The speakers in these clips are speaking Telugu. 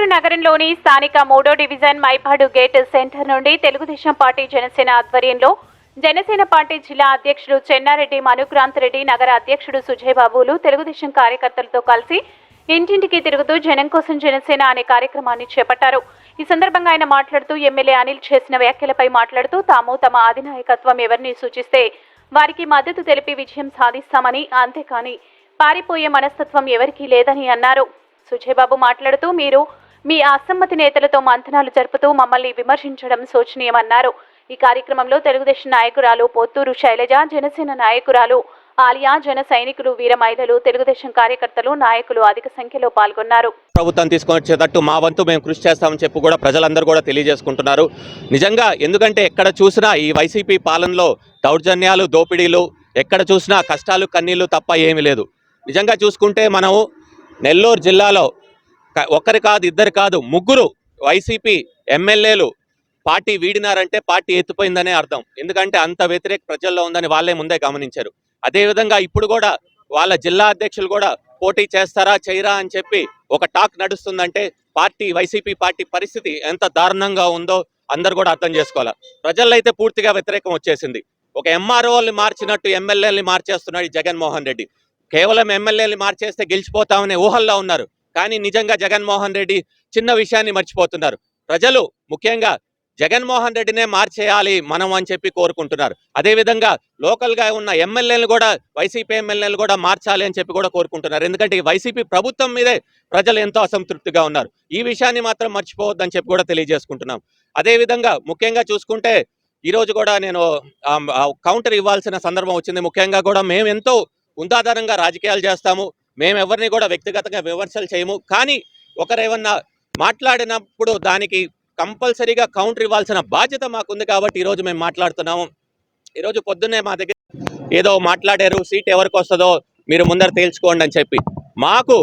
నెల్లూరు నగరంలోని స్థానిక మూడో డివిజన్ మైపాడు గేట్ సెంటర్ నుండి తెలుగుదేశం పార్టీ జనసేన ఆధ్వర్యంలో జనసేన పార్టీ జిల్లా అధ్యక్షుడు చెన్నారెడ్డి మనుక్రాంత్ రెడ్డి నగర అధ్యక్షుడు సుజయ్ బాబులు తెలుగుదేశం కార్యకర్తలతో కలిసి ఇంటింటికి తిరుగుతూ జనం కోసం జనసేన అనే కార్యక్రమాన్ని చేపట్టారు. ఈ సందర్భంగా ఆయన మాట్లాడుతూ ఎమ్మెల్యే అనిల్ చేసిన వ్యాఖ్యలపై మాట్లాడుతూ తాము తమ అధినాయకత్వం ఎవరిని సూచిస్తే వారికి మద్దతు తెలిపి విజయం సాధిస్తామని అంతేకాని పారిపోయే మనస్తత్వం ఎవరికీ లేదని అన్నారు. సుజయబాబు మాట్లాడుతూ మీరు మీ అసమ్మతి నేతలతో మంతనాలు జరుపుతూ మమ్మల్ని విమర్శించడం శోచనీయమన్నారు. ఈ కార్యక్రమంలో తెలుగుదేశం నాయకురాలు పొత్తూరు శైలజ జనసేన నాయకురాలు ఆలియా జన సైనికులు వీర మహిళలు తెలుగుదేశం కార్యకర్తలు నాయకులు అధిక సంఖ్యలో పాల్గొన్నారు. ప్రభుత్వం తీసుకొని వచ్చేటట్టు మా వంతు మేము కృషి చేస్తామని చెప్పి కూడా ప్రజలందరూ కూడా తెలియజేసుకుంటున్నారు. నిజంగా ఎందుకంటే ఎక్కడ చూసినా ఈ వైసీపీ పాలనలో దౌర్జన్యాలు దోపిడీలు ఎక్కడ చూసినా కష్టాలు కన్నీళ్ళు తప్ప ఏమీ లేదు. నిజంగా చూసుకుంటే మనం నెల్లూరు జిల్లాలో ఒక్కరి కాదు ఇద్దరు కాదు ముగ్గురు వైసీపీ ఎమ్మెల్యేలు పార్టీ వీడినారంటే పార్టీ ఎత్తిపోయిందనే అర్థం. ఎందుకంటే అంత వ్యతిరేక ప్రజల్లో ఉందని వాళ్ళే ముందే గమనించారు. అదేవిధంగా ఇప్పుడు కూడా వాళ్ళ జిల్లా అధ్యక్షులు కూడా పోటీ చేస్తారా చేయరా అని చెప్పి ఒక టాక్ నడుస్తుందంటే పార్టీ వైసీపీ పార్టీ పరిస్థితి ఎంత దారుణంగా ఉందో అందరు కూడా అర్థం చేసుకోవాలి. ప్రజల్లో అయితే పూర్తిగా వ్యతిరేకం వచ్చేసింది. ఒక ఎంఆర్ఓల్ని మార్చినట్టు ఎమ్మెల్యేని మార్చేస్తున్నాడు జగన్మోహన్ రెడ్డి. కేవలం ఎమ్మెల్యేని మార్చేస్తే గెలిచిపోతామనే ఊహల్లో ఉన్నారు. కానీ నిజంగా జగన్మోహన్ రెడ్డి చిన్న విషయాన్ని మర్చిపోతున్నారు. ప్రజలు ముఖ్యంగా జగన్మోహన్ రెడ్డినే మార్చేయాలి మనం అని చెప్పి కోరుకుంటున్నారు. అదేవిధంగా లోకల్గా ఉన్న ఎమ్మెల్యేలు కూడా వైసీపీ ఎమ్మెల్యేలు కూడా మార్చాలి అని చెప్పి కూడా కోరుకుంటున్నారు. ఎందుకంటే వైసీపీ ప్రభుత్వం మీదే ప్రజలు ఎంతో అసంతృప్తిగా ఉన్నారు. ఈ విషయాన్ని మాత్రం మర్చిపోవద్దని చెప్పి కూడా తెలియజేసుకుంటున్నాం. అదేవిధంగా ముఖ్యంగా చూసుకుంటే ఈరోజు కూడా నేను కౌంటర్ ఇవ్వాల్సిన సందర్భం వచ్చింది. ముఖ్యంగా కూడా మేము ఎంతో ఉందాధారంగా రాజకీయాలు చేస్తాము. మేము ఎవరిని కూడా వ్యక్తిగతంగా విమర్శలు చేయము. కానీ ఒకరేమన్నా మాట్లాడినప్పుడు దానికి కంపల్సరీగా కౌంటర్ ఇవ్వాల్సిన బాధ్యత మాకుంది కాబట్టి ఈరోజు మేము మాట్లాడుతున్నాము. ఈరోజు పొద్దున్నే మా దగ్గర ఏదో మాట్లాడారు సీట్ ఎవరికి వస్తుందో మీరు ముందర తేల్చుకోండి అని చెప్పి. మాకు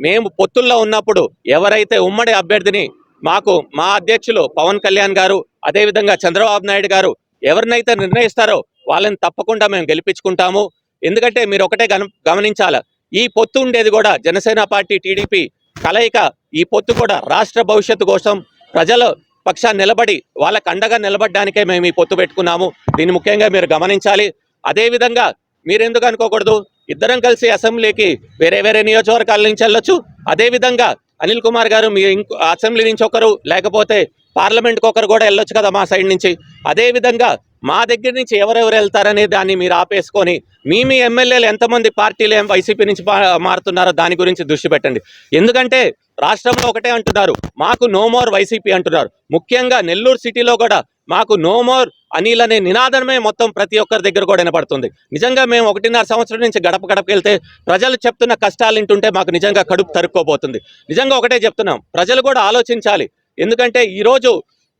మేము పొత్తుల్లో ఉన్నప్పుడు ఎవరైతే ఉమ్మడి అభ్యర్థిని మాకు మా అధ్యక్షులు పవన్ కళ్యాణ్ గారు అదేవిధంగా చంద్రబాబు నాయుడు గారు ఎవరినైతే నిర్ణయిస్తారో వాళ్ళని తప్పకుండా మేము గెలిపించుకుంటాము. ఎందుకంటే మీరు ఒకటే గమనించాలి గమనించాల ఈ పొత్తు ఉండేది కూడా జనసేన పార్టీ టీడీపీ కలయిక ఈ పొత్తు కూడా రాష్ట్ర భవిష్యత్తు కోసం ప్రజల పక్షాన్ని నిలబడి వాళ్ళకు అండగా నిలబడడానికే మేము ఈ పొత్తు పెట్టుకున్నాము. దీన్ని ముఖ్యంగా మీరు గమనించాలి. అదేవిధంగా మీరెందుకు అనుకోకూడదు? ఇద్దరం కలిసి అసెంబ్లీకి వేరే వేరే నియోజకవర్గాల నుంచి వెళ్ళొచ్చు. అదేవిధంగా అనిల్ కుమార్ గారు మీ ఇంకో అసెంబ్లీ నుంచి ఒకరు లేకపోతే పార్లమెంట్కి ఒకరు కూడా వెళ్ళొచ్చు కదా మా సైడ్ నుంచి. అదేవిధంగా మా దగ్గర నుంచి ఎవరెవరు వెళ్తారనే దాన్ని మీరు ఆపేసుకొని మీ మీ ఎమ్మెల్యేలు ఎంతమంది పార్టీలు ఏం వైసీపీ నుంచి మారుతున్నారో దాని గురించి దృష్టి పెట్టండి. ఎందుకంటే రాష్ట్రంలో ఒకటే అంటున్నారు మాకు నో మోర్ వైసీపీ అంటున్నారు. ముఖ్యంగా నెల్లూరు సిటీలో కూడా మాకు నో మోర్ అనిల్ అనే నినాదమే మొత్తం ప్రతి ఒక్కరి దగ్గర కూడా వినపడుతుంది. నిజంగా మేము ఒకటిన్నర సంవత్సరం నుంచి గడప గడపకి వెళ్తే ప్రజలు చెప్తున్న కష్టాలు వింటుంటే మాకు నిజంగా కడుపు తరుక్కోబోతుంది. నిజంగా ఒకటే చెప్తున్నాం ప్రజలు కూడా ఆలోచించాలి. ఎందుకంటే ఈరోజు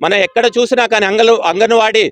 మనం ఎక్కడ చూసినా కానీ అంగలు అంగన్వాడీ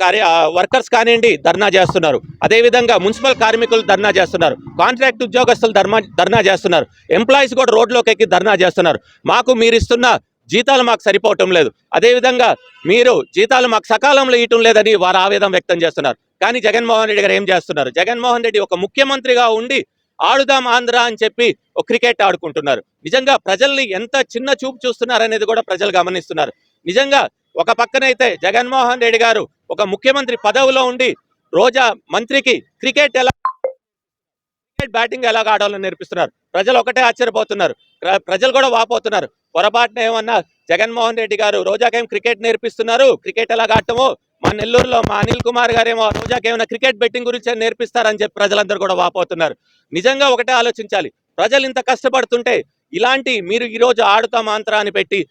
కార్య వర్కర్స్ కానివ్వండి ధర్నా చేస్తున్నారు. అదేవిధంగా మున్సిపల్ కార్మికులు ధర్నా చేస్తున్నారు. కాంట్రాక్ట్ ఉద్యోగస్తులు ధర్మా ధర్నా చేస్తున్నారు. ఎంప్లాయీస్ కూడా రోడ్లోకి ఎక్కి ధర్నా చేస్తున్నారు. మాకు మీరు ఇస్తున్న జీతాలు మాకు సరిపోవటం లేదు. అదేవిధంగా మీరు జీతాలు మాకు సకాలంలో ఇవ్వటం లేదని వారు ఆవేదన వ్యక్తం చేస్తున్నారు. కానీ జగన్మోహన్ రెడ్డి గారు ఏం చేస్తున్నారు? జగన్మోహన్ రెడ్డి ఒక ముఖ్యమంత్రిగా ఉండి ఆడుదాం ఆంధ్ర అని చెప్పి ఒక క్రికెట్ ఆడుకుంటున్నారు. నిజంగా ప్రజల్ని ఎంత చిన్న చూపు చూస్తున్నారు అనేది కూడా ప్రజలు గమనిస్తున్నారు. నిజంగా ఒక పక్కనైతే జగన్మోహన్ రెడ్డి గారు ఒక ముఖ్యమంత్రి పదవిలో ఉండి రోజా మంత్రికి క్రికెట్ ఎలా క్రికెట్ బ్యాటింగ్ ఎలా ఆడాలో నేర్పిస్తున్నారు. ప్రజలు ఒకటే ఆశ్చర్యపోతున్నారు. ప్ర- ప్రజలు కూడా వాపోతున్నారు. పొరపాటున ఏమన్నా జగన్మోహన్ రెడ్డి గారు రోజాకేం క్రికెట్ నేర్పిస్తున్నారు? క్రికెట్ ఎలా ఆడటమో మా నెల్లూరులో మా అనిల్ కుమార్ గారేమో రోజాకేమైనా క్రికెట్ బెట్టింగ్ గురించి నేర్పిస్తారని చెప్పి ప్రజలందరూ కూడా వాపోతున్నారు. నిజంగా ఒకటే ఆలోచించాలి. ప్రజలు ఇంత కష్టపడుతుంటే ఇలాంటి మీరు ఈ రోజు ఆడుతా మాంత్రా అని పెట్టి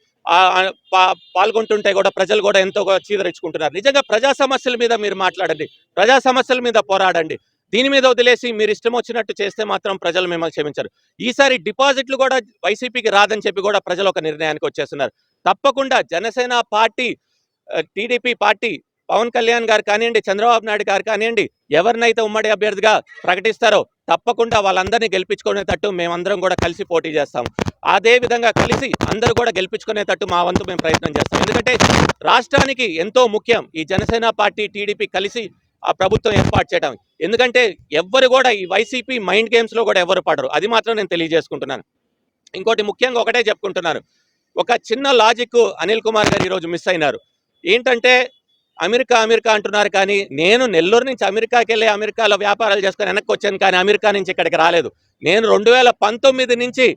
పాల్గొంటుంటే కూడా ప్రజలు కూడా ఎంతో చీదరించుకుంటున్నారు. నిజంగా ప్రజా సమస్యల మీద మీరు మాట్లాడండి. ప్రజా సమస్యల మీద పోరాడండి. దీని మీద వదిలేసి మీరు ఇష్టం వచ్చినట్టు చేస్తే మాత్రం ప్రజలు మిమ్మల్ని క్షమించరు. ఈసారి డిపాజిట్లు కూడా వైసీపీకి రాదని చెప్పి కూడా ప్రజలు ఒక నిర్ణయానికి వచ్చేస్తున్నారు. తప్పకుండా Janasena party TDP party Pawan Kalyan garu కానివ్వండి చంద్రబాబు నాయుడు గారు కానివ్వండి ఎవరినైతే ఉమ్మడి అభ్యర్థిగా ప్రకటిస్తారో తప్పకుండా వాళ్ళందరినీ గెలిపించుకునేటట్టు మేమందరం కూడా కలిసి పోటీ చేస్తాం. అదే విధంగా కలిసి అందరూ కూడా గెలిపించుకునేటట్టు మా వంతు మేము ప్రయత్నం చేస్తాం. ఎందుకంటే రాష్ట్రానికి ఎంతో ముఖ్యం ఈ జనసేన పార్టీ టీడీపీ కలిసి ఆ ప్రభుత్వం ఏర్పాటు చేయడం. ఎందుకంటే ఎవ్వరు కూడా ఈ వైసీపీ మైండ్ గేమ్స్లో కూడా ఎవరు పడరు. అది మాత్రం నేను తెలియజేసుకుంటున్నాను. ఇంకోటి ముఖ్యంగా ఒకటే చెప్పుకుంటున్నాను. ఒక చిన్న లాజిక్ అనిల్ కుమార్ గారు ఈరోజు మిస్ అయినారు. ఏంటంటే అమెరికా అమెరికా అంటున్నారు కానీ నేను నెల్లూరు నుంచి అమెరికాకి వెళ్ళి అమెరికాలో వ్యాపారాలు చేసుకొని వెనక్కి వచ్చాను కానీ అమెరికా నుంచి ఇక్కడికి రాలేదు. నేను రెండు వేల పంతొమ్మిది నుంచి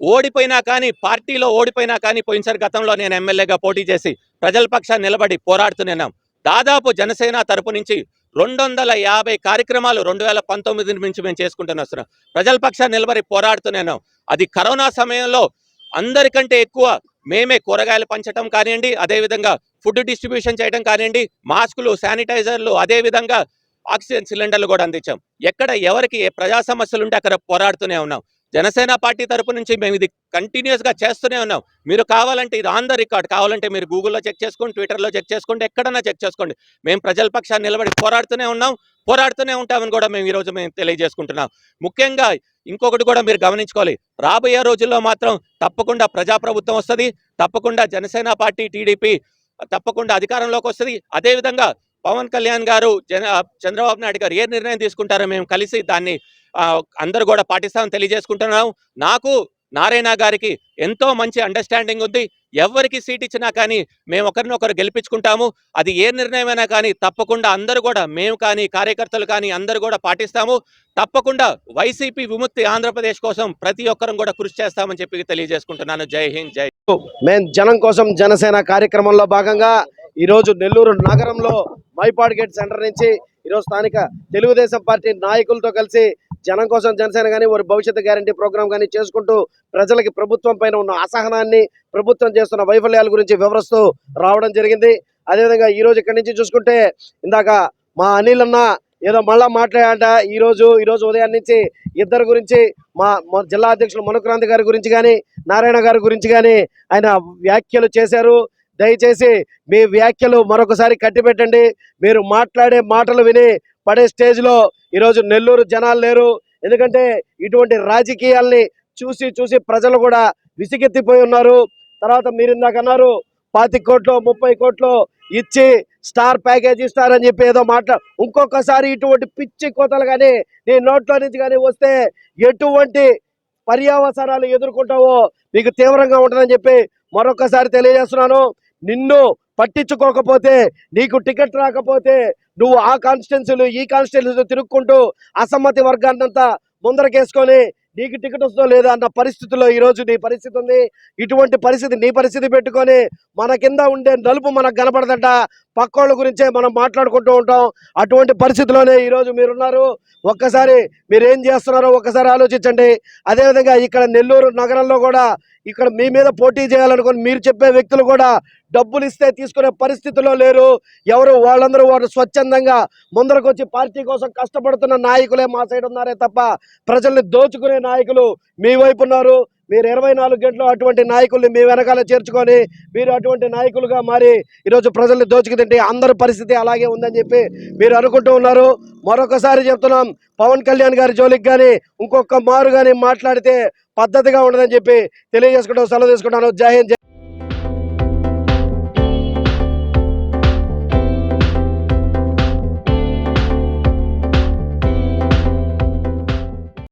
ఓడిపోయినా కానీ పార్టీలో ఓడిపోయినా కానీ పోయినసారి గతంలో నేను ఎమ్మెల్యేగా పోటీ చేసి ప్రజల పక్షాన్ని నిలబడి పోరాడుతున్నాం దాదాపు జనసేన తరపు నుంచి రెండు వందల యాభై కార్యక్రమాలు రెండు వేల పంతొమ్మిది నుంచి మేము చేసుకుంటూనే వస్తున్నాం. ప్రజల పక్షాన్ని నిలబడి పోరాడుతున్నాం అది కరోనా సమయంలో అందరికంటే ఎక్కువ మేమే కూరగాయలు పంచడం కానివ్వండి అదేవిధంగా ఫుడ్ డిస్ట్రిబ్యూషన్ చేయడం కానివ్వండి మాస్కులు శానిటైజర్లు అదేవిధంగా ఆక్సిజన్ సిలిండర్లు కూడా అందించాం. ఎక్కడ ఎవరికి ఏ ప్రజా సమస్యలు ఉంటే అక్కడ పోరాడుతూనే ఉన్నాం. జనసేన పార్టీ తరపు నుంచి మేము ఇది కంటిన్యూస్గా చేస్తూనే ఉన్నాం. మీరు కావాలంటే ఇది ఆన్ ద రికార్డ్ కావాలంటే మీరు గూగుల్లో చెక్ చేసుకోండి ట్విట్టర్లో చెక్ చేసుకోండి ఎక్కడన్నా చెక్ చేసుకోండి. మేము ప్రజల పక్షాన్ని నిలబడి పోరాడుతూనే ఉన్నాం. పోరాడుతూనే ఉంటామని కూడా మేము ఈరోజు మేము తెలియజేసుకుంటున్నాం. ముఖ్యంగా ఇంకొకటి కూడా మీరు గమనించుకోవాలి. రాబోయే రోజుల్లో మాత్రం తప్పకుండా ప్రజాప్రభుత్వం వస్తుంది. తప్పకుండా జనసేన పార్టీ టీడీపీ తప్పకుండా అధికారంలోకి వస్తుంది. అదేవిధంగా పవన్ కళ్యాణ్ గారు జన చంద్రబాబు నాయుడు గారు ఏ నిర్ణయం తీసుకుంటారో మేము కలిసి దాన్ని అందరూ కూడా పాటిస్తామని తెలియజేసుకుంటున్నాం. నాకు నారాయణ గారికి ఎంతో మంచి అండర్స్టాండింగ్ ఉంది. ఎవరికి సీట్ ఇచ్చినా కానీ మేము ఒకరినొకరు గెలిపించుకుంటాము. అది ఏ నిర్ణయమైనా కానీ తప్పకుండా అందరూ కూడా మేము కానీ కార్యకర్తలు కానీ అందరూ కూడా పాటిస్తాము. తప్పకుండా వైసీపీ విముక్తి ఆంధ్రప్రదేశ్ కోసం ప్రతి ఒక్కరం కూడా కృషి చేస్తామని చెప్పి తెలియజేసుకుంటున్నాను. జై హింద్ జై మేము జనం కోసం జనసేన కార్యక్రమంలో భాగంగా ఈరోజు నెల్లూరు నగరంలో మైపాడ్ గేట్ సెంటర్ నుంచి ఈరోజు స్థానిక తెలుగుదేశం పార్టీ నాయకులతో కలిసి జనం కోసం జనసేన కానీ వారి భవిష్యత్తు గ్యారంటీ ప్రోగ్రాం కానీ చేసుకుంటూ ప్రజలకి ప్రభుత్వం పైన ఉన్న అసహనాన్ని ప్రభుత్వం చేస్తున్న వైఫల్యాల గురించి వివరిస్తూ రావడం జరిగింది. అదేవిధంగా ఈరోజు ఇక్కడి నుంచి చూసుకుంటే ఇందాక మా అనిల్ అన్న ఏదో మళ్ళా మాట్లాడాట. ఈరోజు ఈరోజు ఉదయం నుంచి ఇద్దరు గురించి మా మా జిల్లా అధ్యక్షులు మనుక్రాంతి గారి గురించి కానీ నారాయణ గారి గురించి కానీ ఆయన వ్యాఖ్యలు చేశారు. దయచేసి మీ వ్యాఖ్యలు మరొకసారి కట్టిపెట్టండి. మీరు మాట్లాడే మాటలు విని పడే స్టేజ్లో ఈరోజు నెల్లూరు జనాలు లేరు. ఎందుకంటే ఇటువంటి రాజకీయాల్ని చూసి చూసి ప్రజలు కూడా విసిగెత్తిపోయి ఉన్నారు. తర్వాత మీరు ఇందాక అన్నారు పాతి కోట్లు ముప్పై కోట్లు ఇచ్చి స్టార్ ప్యాకేజ్ ఇస్తారని చెప్పి ఏదో మాట్లా ఇంకొకసారి ఇటువంటి పిచ్చి కోతలు కానీ నీ నోట్లో నుంచి కానీ వస్తే ఎటువంటి పర్యావసరాలు ఎదుర్కొంటావో మీకు తీవ్రంగా ఉంటుందని చెప్పి మరొకసారి తెలియజేస్తున్నాను. నిన్ను పట్టించుకోకపోతే నీకు టికెట్ రాకపోతే నువ్వు ఆ కాన్స్టిట్యున్సీలు ఈ కాన్స్టిట్యున్సీలు తిరుక్కుంటూ అసమ్మతి వర్గాన్నంతా ముందరకేసుకొని నీకు టికెట్ వస్తుందో లేదా అన్న పరిస్థితుల్లో ఈ రోజు నీ పరిస్థితి ఉంది. ఇటువంటి పరిస్థితి నీ పరిస్థితి పెట్టుకొని మన కింద ఉండే నలుపు మనకు కనపడదట. పక్కోళ్ళ గురించే మనం మాట్లాడుకుంటూ ఉంటాం. అటువంటి పరిస్థితిలోనే ఈరోజు మీరున్నారు. ఒక్కసారి మీరు ఏం చేస్తున్నారో ఒక్కసారి ఆలోచించండి. అదేవిధంగా ఇక్కడ నెల్లూరు నగరంలో కూడా ఇక్కడ మీ మీద పోటీ చేయాలనుకుని మీరు చెప్పే వ్యక్తులు కూడా డబ్బులు ఇస్తే తీసుకునే పరిస్థితిలో లేరు. ఎవరు వాళ్ళందరూ వారు స్వచ్ఛందంగా ముందరకు వచ్చి పార్టీ కోసం కష్టపడుతున్న నాయకులే మా సైడ్ ఉన్నారే తప్ప ప్రజల్ని దోచుకునే నాయకులు మీ వైపు ఉన్నారు. మీరు ఇరవై నాలుగు గంటలు అటువంటి నాయకుల్ని మీ వెనకాల చేర్చుకొని మీరు అటువంటి నాయకులుగా మారి ఈరోజు ప్రజల్ని దోచుకు తింటే అందరి పరిస్థితి అలాగే ఉందని చెప్పి మీరు అనుకుంటూ ఉన్నారు. మరొకసారి చెప్తున్నాం పవన్ కళ్యాణ్ గారి జోలికి కానీ ఇంకొక మారు కానీ మాట్లాడితే పద్ధతిగా ఉండదని చెప్పి తెలియజేసుకుంటాం సెలవు తీసుకుంటాను. జై హింద్